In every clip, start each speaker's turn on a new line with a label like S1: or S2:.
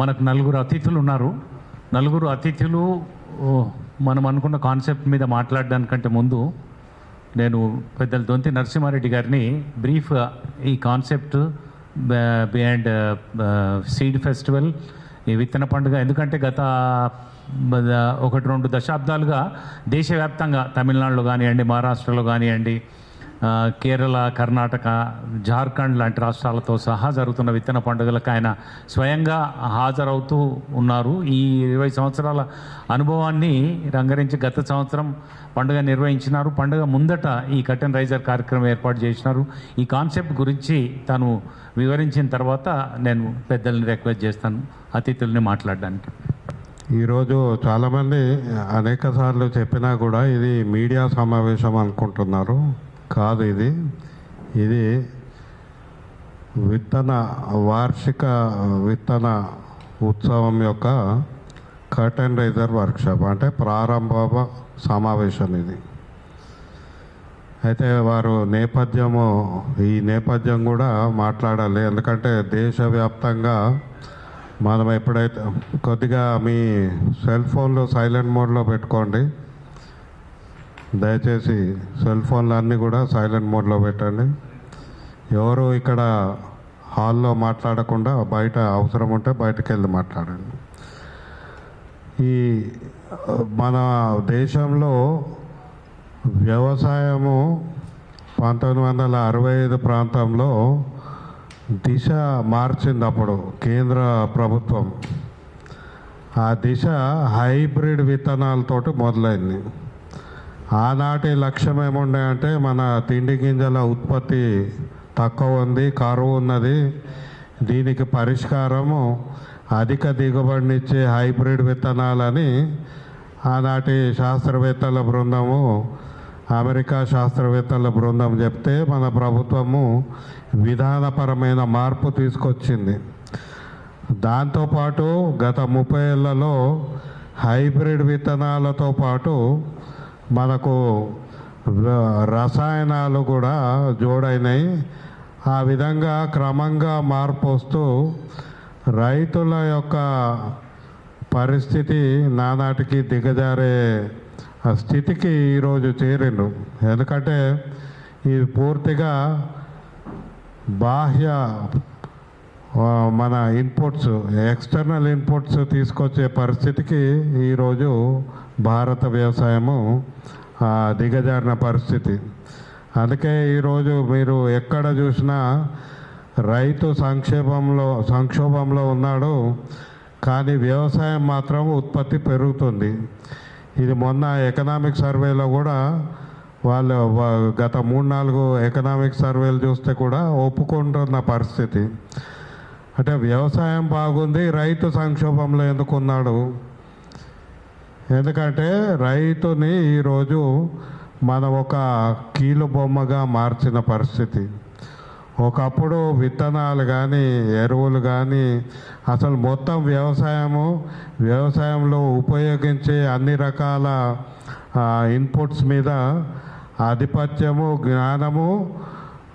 S1: మనకు నలుగురు అతిథులు ఉన్నారు. నలుగురు అతిథులు మనం అనుకున్న కాన్సెప్ట్ మీద మాట్లాడడానికంటే ముందు నేను పెద్దల దొంతి నరసింహారెడ్డి గారిని బ్రీఫ్ ఈ కాన్సెప్ట్ బియాండ్ సీడ్ ఫెస్టివల్ ఈ విత్తన పండుగ. ఎందుకంటే గత ఒకటి రెండు దశాబ్దాలుగా దేశవ్యాప్తంగా తమిళనాడులో కానివ్వండి మహారాష్ట్రలో కానివ్వండి కేరళ కర్ణాటక జార్ఖండ్ లాంటి రాష్ట్రాలతో సహా జరుగుతున్న విత్తన పండుగలకు ఆయన స్వయంగా హాజరవుతూ ఉన్నారు. ఈ ఇరవై సంవత్సరాల అనుభవాన్ని రంగరించి గత సంవత్సరం పండుగ నిర్వహించినారు. పండుగ ముందట ఈ కటన్ రైజర్ కార్యక్రమం ఏర్పాటు చేసినారు. ఈ కాన్సెప్ట్ గురించి తను వివరించిన తర్వాత నేను పెద్దల్ని రిక్వెస్ట్ చేస్తాను అతిథుల్ని మాట్లాడడానికి.
S2: ఈరోజు చాలామంది అనేక సార్లు చెప్పినా కూడా ఇది మీడియా సమావేశం అనుకుంటున్నారు. కాదు ఇది. ఇది విత్తన వార్షిక విత్తన ఉత్సవం యొక్క కర్టన్ రైజర్ వర్క్షాప్ అంటే ప్రారంభ సమావేశం ఇది. అయితే వారు నేపథ్యము ఈ నేపథ్యం కూడా మాట్లాడాలి. ఎందుకంటే దేశవ్యాప్తంగా మనం ఎప్పుడైతే కొద్దిగా మీ సెల్ ఫోన్లు సైలెంట్ మోడ్లో పెట్టుకోండి. దయచేసి సెల్ ఫోన్లు అన్నీ కూడా సైలెంట్ మోడ్లో పెట్టండి. ఎవరు ఇక్కడ హాల్లో మాట్లాడకుండా బయట అవసరం ఉంటే బయటకు వెళ్ళి మాట్లాడండి. ఈ మన దేశంలో వ్యవసాయము పంతొమ్మిది వందల అరవై ఐదు ప్రాంతంలో దిశ మార్చింది అప్పుడు కేంద్ర ప్రభుత్వం. ఆ దిశ హైబ్రిడ్ విత్తనాలతోటి మొదలైంది. ఆనాటి లక్ష్యం ఏముండే అంటే మన తిండి గింజల ఉత్పత్తి తక్కువ ఉంది కరువు ఉన్నది దీనికి పరిష్కారము అధిక దిగుబడినిచ్చే హైబ్రిడ్ విత్తనాలని ఆనాటి శాస్త్రవేత్తల బృందము అమెరికా శాస్త్రవేత్తల బృందం చెప్తే మన ప్రభుత్వము విధానపరమైన మార్పు తీసుకొచ్చింది. దాంతోపాటు గత ముప్పై ఏళ్ళలో హైబ్రిడ్ విత్తనాలతో పాటు మనకు రసాయనాలు కూడా జోడైనాయి. ఆ విధంగా క్రమంగా మార్పు వస్తూ రైతుల యొక్క పరిస్థితి నానాటికి దిగజారే ఆ స్థితికి ఈరోజు చేరిండు ఎందుకంటే ఇది పూర్తిగా బాహ్య మన ఇన్పుట్స్ ఎక్స్టర్నల్ ఇన్పుట్స్ తీసుకొచ్చే పరిస్థితికి ఈరోజు భారత వ్యవసాయము దిగజారిన పరిస్థితి. అందుకే ఈరోజు మీరు ఎక్కడ చూసినా రైతు సంక్షేమంలో సంక్షోభంలో ఉన్నాడు కానీ వ్యవసాయం మాత్రం ఉత్పత్తి పెరుగుతుంది. ఇది మొన్న ఎకనామిక్ సర్వేలో కూడా వాళ్ళు గత మూడు నాలుగు ఎకనామిక్ సర్వేలు చూస్తే కూడా ఒప్పుకుంటున్న పరిస్థితి. అంటే వ్యవసాయం బాగుంది రైతు సంక్షోభంలో ఎందుకున్నాడు? ఎందుకంటే రైతుని ఈరోజు మన ఒక కీలు బొమ్మగా మార్చిన పరిస్థితి. ఒకప్పుడు విత్తనాలు కానీ ఎరువులు కానీ అసలు మొత్తం వ్యవసాయము వ్యవసాయంలో ఉపయోగించే అన్ని రకాల ఇన్పుట్స్ మీద ఆధిపత్యము జ్ఞానము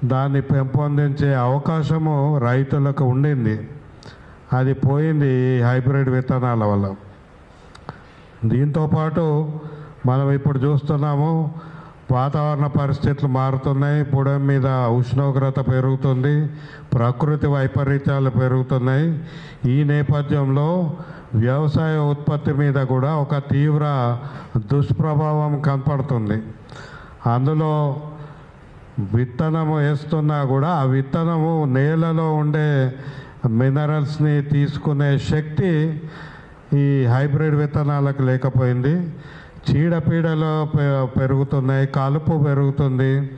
S2: దాన్ని పెంపొందించే అవకాశము రైతులకు ఉండింది. అది పోయింది ఈ హైబ్రిడ్ విత్తనాల వల్ల. దీంతోపాటు మనం ఇప్పుడు చూస్తున్నాము వాతావరణ పరిస్థితులు మారుతున్నాయి పొడం మీద ఉష్ణోగ్రత పెరుగుతుంది ప్రకృతి వైపరీత్యాలు పెరుగుతున్నాయి. ఈ నేపథ్యంలో వ్యవసాయ ఉత్పత్తి మీద కూడా ఒక తీవ్ర దుష్ప్రభావం కనపడుతుంది. అందులో విత్తనము వేస్తున్నా కూడా ఆ విత్తనము నేలలో ఉండే మినరల్స్ని తీసుకునే శక్తి ఈ హైబ్రిడ్ విత్తనాలకు లేకపోయింది. చీడపీడలు పె- పెరుగుతున్నాయి కలుపు పెరుగుతుంది.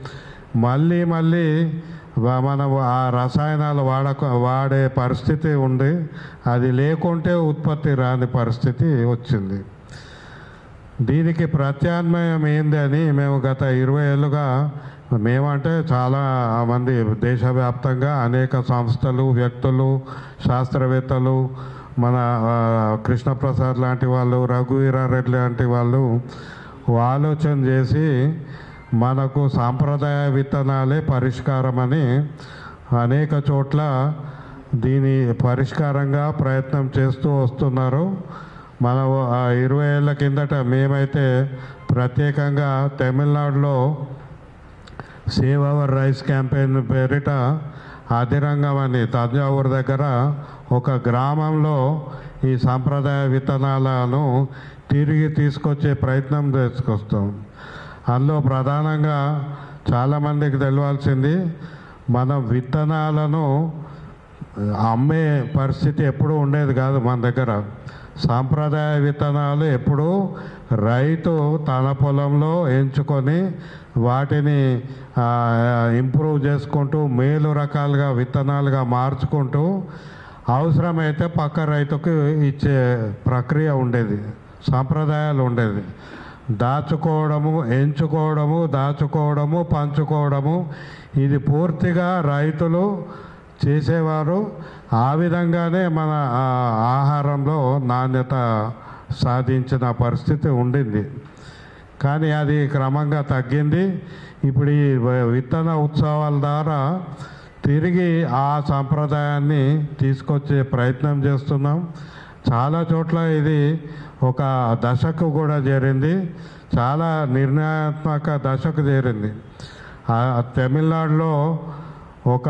S2: మళ్ళీ మళ్ళీ మనం ఆ రసాయనాలు వాడక వాడే పరిస్థితి ఉంది. అది లేకుంటే ఉత్పత్తి రాని పరిస్థితి వచ్చింది. దీనికి ప్రత్యామ్నాయం ఏంది అని మేము గత ఇరవై ఏళ్ళుగా మేమంటే చాలా మంది దేశవ్యాప్తంగా అనేక సంస్థలు వ్యక్తులు శాస్త్రవేత్తలు మన కృష్ణప్రసాద్ లాంటి వాళ్ళు రఘువీరారెడ్డి లాంటి వాళ్ళు ఆలోచన చేసి మనకు సాంప్రదాయ విత్తనాలే పరిష్కారం అని అనేక చోట్ల దీని పరిష్కారంగా ప్రయత్నం చేస్తూ వస్తున్నారు. మన ఇరవై ఏళ్ళ కిందట మేమైతే ప్రత్యేకంగా తమిళనాడులో సేవ్ అవర్ రైస్ క్యాంపెయిన్ పేరిట అధిరంగం అని తంజావూరు దగ్గర ఒక గ్రామంలో ఈ సాంప్రదాయ విత్తనాలను తిరిగి తీసుకొచ్చే ప్రయత్నం చేసుకొస్తాం. అందులో ప్రధానంగా చాలామందికి తెలియాల్సింది మనం విత్తనాలను అమ్మే పరిస్థితి ఎప్పుడూ ఉండేది కాదు మన దగ్గర. సాంప్రదాయ విత్తనాలు ఎప్పుడూ రైతు తన పొలంలో ఎంచుకొని వాటిని ఇంప్రూవ్ చేసుకుంటూ మేలు రకాలుగా విత్తనాలుగా మార్చుకుంటూ అవసరమైతే పక్క రైతుకు ఇచ్చే ప్రక్రియ ఉండేది సాంప్రదాయాలు ఉండేది. దాచుకోవడము ఎంచుకోవడము దాచుకోవడము పంచుకోవడము ఇది పూర్తిగా రైతులు చేసేవారు. ఆ విధంగానే మన ఆహారంలో నాణ్యత సాధించిన పరిస్థితి ఉండింది. కానీ అది క్రమంగా తగ్గింది. ఇప్పుడు ఈ విత్తన ఉత్సవాల ద్వారా తిరిగి ఆ సాంప్రదాయాన్ని తీసుకొచ్చే ప్రయత్నం చేస్తున్నాం. చాలా చోట్ల ఇది ఒక దశకు కూడా చేరింది. చాలా నిర్ణయాత్మక దశకు చేరింది. తమిళనాడులో ఒక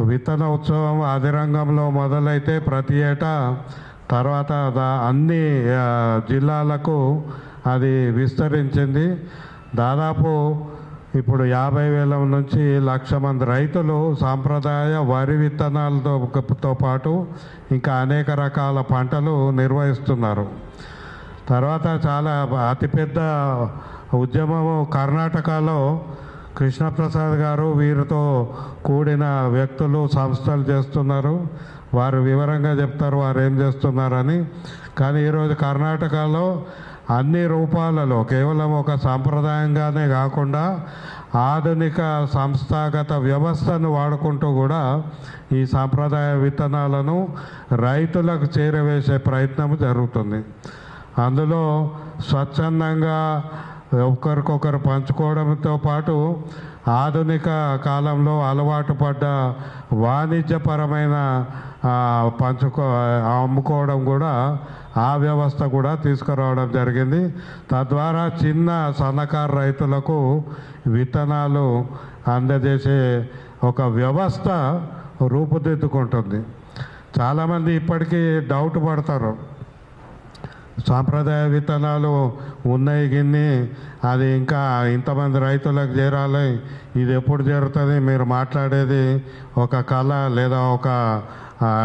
S2: విత్తన ఉత్సవం ఆదిరంగంలో మొదలైతే ప్రతి ఏటా తర్వాత దా- అన్ని జిల్లాలకు అది విస్తరించింది. దాదాపు ఇప్పుడు యాభై వేల నుంచి లక్ష మంది రైతులు సాంప్రదాయ వరి విత్తనాలతో తో పాటు ఇంకా అనేక రకాల పంటలు నిర్వహిస్తున్నారు. తర్వాత చాలా అతిపెద్ద ఉద్యమము కర్ణాటకలో కృష్ణప్రసాద్ గారు వీరితో కూడిన వ్యక్తులు సంస్థలు చేస్తున్నారు. వారు వివరంగా చెప్తారు వారు ఏం చేస్తున్నారని. కానీ ఈరోజు కర్ణాటకలో అన్ని రూపాలలో కేవలం ఒక సాంప్రదాయంగానే కాకుండా ఆధునిక సంస్థాగత వ్యవస్థను వాడుకుంటూ కూడా ఈ సాంప్రదాయ విత్తనాలను రైతులకు చేరవేసే ప్రయత్నం జరుగుతుంది. అందులో స్వచ్ఛందంగా ఒకరికొకరు పంచుకోవడంతో పాటు ఆధునిక కాలంలో అలవాటు పడ్డ వాణిజ్యపరమైన పంచుకో అమ్ముకోవడం కూడా ఆ వ్యవస్థ కూడా తీసుకురావడం జరిగింది. తద్వారా చిన్న సన్నకారు రైతులకు విత్తనాలు అందజేసే ఒక వ్యవస్థ రూపుదిద్దుకుంటుంది. చాలామంది ఇప్పటికీ డౌట్ పడతారు. సాంప్రదాయ విత్తనాలు ఉన్నాయి గిన్ని. అది ఇంకా ఇంతమంది రైతులకు చేరాలి. ఇది ఎప్పుడు చేరుతుంది? మీరు మాట్లాడేది ఒక కళ లేదా ఒక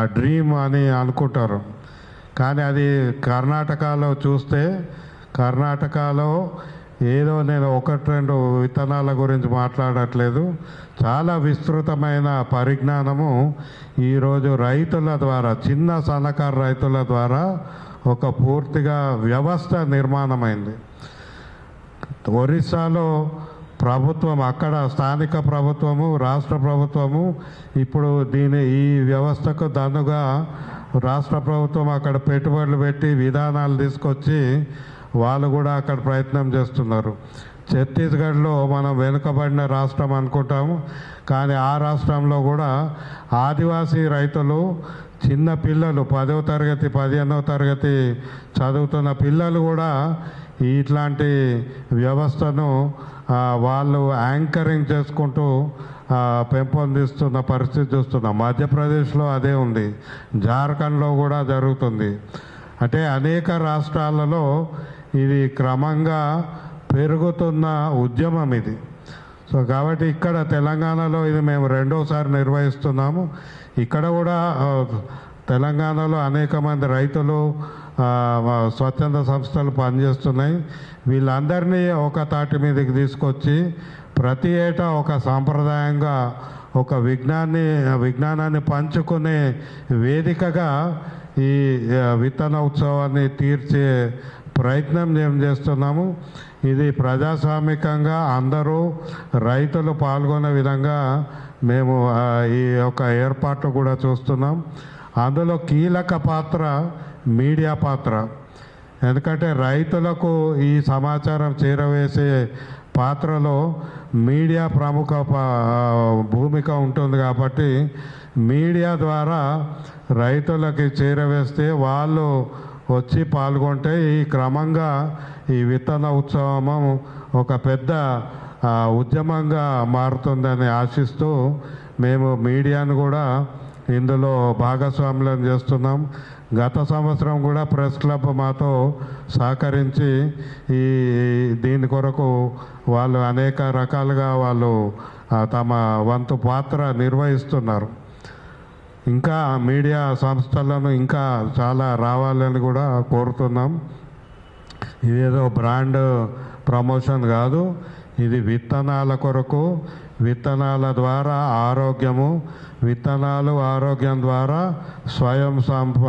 S2: డ్రీమ్ అని అనుకుంటారు. కానీ అది కర్ణాటకలో చూస్తే కర్ణాటకలో ఏదో నేను ఒకటి రెండు విత్తనాల గురించి మాట్లాడట్లేదు. చాలా విస్తృతమైన పరిజ్ఞానము ఈరోజు రైతుల ద్వారా చిన్న సన్నకారు రైతుల ద్వారా ఒక పూర్తిగా వ్యవస్థ నిర్మాణమైంది. ఒరిస్సాలో ప్రభుత్వం అక్కడ స్థానిక ప్రభుత్వము రాష్ట్ర ప్రభుత్వము ఇప్పుడు దీని ఈ వ్యవస్థకు దన్నుగా రాష్ట్ర ప్రభుత్వం అక్కడ పెట్టుబడులు పెట్టి విధానాలు తీసుకొచ్చి వాళ్ళు కూడా అక్కడ ప్రయత్నం చేస్తున్నారు. ఛత్తీస్గఢ్లో మనం వెనుకబడిన రాష్ట్రం అనుకుంటాము. కానీ ఆ రాష్ట్రంలో కూడా ఆదివాసీ రైతులు చిన్న పిల్లలు పదవ తరగతి పదిహేనవ తరగతి చదువుతున్న పిల్లలు కూడా ఇట్లాంటి వ్యవస్థను వాళ్ళు యాంకరింగ్ చేసుకుంటూ పెంపొందిస్తున్న పరిస్థితి చూస్తున్నాం. మధ్యప్రదేశ్లో అదే ఉంది. జార్ఖండ్లో కూడా జరుగుతుంది. అంటే అనేక రాష్ట్రాలలో ఇది క్రమంగా పెరుగుతున్న ఉద్యమం ఇది. సో కాబట్టి ఇక్కడ తెలంగాణలో ఇది మేము రెండోసారి నిర్వహిస్తున్నాము. ఇక్కడ కూడా తెలంగాణలో అనేక మంది రైతులు స్వచ్ఛంద సంస్థలు పనిచేస్తున్నాయి. వీళ్ళందరినీ ఒక తాటి మీదకి తీసుకొచ్చి ప్రతి ఏటా ఒక సాంప్రదాయంగా ఒక విజ్ఞాన్ని విజ్ఞానాన్ని పంచుకునే వేదికగా ఈ విత్తన ఉత్సవాన్ని తీర్చే ప్రయత్నం మేము చేస్తున్నాము. ఇది ప్రజాస్వామికంగా అందరూ రైతులు పాల్గొనే విధంగా మేము ఈ యొక్క ఏర్పాట్లు కూడా చూస్తున్నాం. అందులో కీలక పాత్ర మీడియా పాత్ర. ఎందుకంటే రైతులకు ఈ సమాచారం చేరవేసే పాత్రలో మీడియా ప్రముఖ పా- భూమిక ఉంటుంది కాబట్టి మీడియా ద్వారా రైతులకి చేరవేస్తే వాళ్ళు వచ్చి పాల్గొంటే ఈ క్రమంగా ఈ విత్తన ఉత్సవం ఒక పెద్ద ఉద్యమంగా మారుతుందని ఆశిస్తూ మేము మీడియాను కూడా ఇందులో భాగస్వాములను చేస్తున్నాం. గత సంవత్సరం కూడా ప్రెస్ క్లబ్ మాతో సహకరించి ఈ దీని కొరకు వాళ్ళు అనేక రకాలుగా వాళ్ళు తమ వంతు పాత్ర నిర్వహిస్తున్నారు. ఇంకా మీడియా సంస్థలను ఇంకా చాలా రావాలని కూడా కోరుతున్నాం. ఇదేదో బ్రాండ్ ప్రమోషన్ కాదు. ఇది విత్తనాల కొరకు విత్తనాల ద్వారా ఆరోగ్యము విత్తనాలు ఆరోగ్యం ద్వారా స్వయం సంప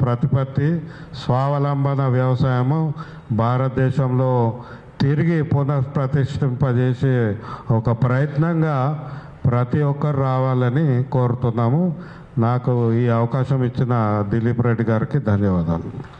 S2: ప్రతిపత్తి స్వావలంబన వ్యవసాయము భారతదేశంలో తిరిగి పునఃప్రతిష్ఠింపజేసే ఒక ప్రయత్నంగా ప్రతి ఒక్కరు రావాలని కోరుతున్నాము. నాకు ఈ అవకాశం ఇచ్చిన దిలీప్ రెడ్డి గారికి ధన్యవాదాలు.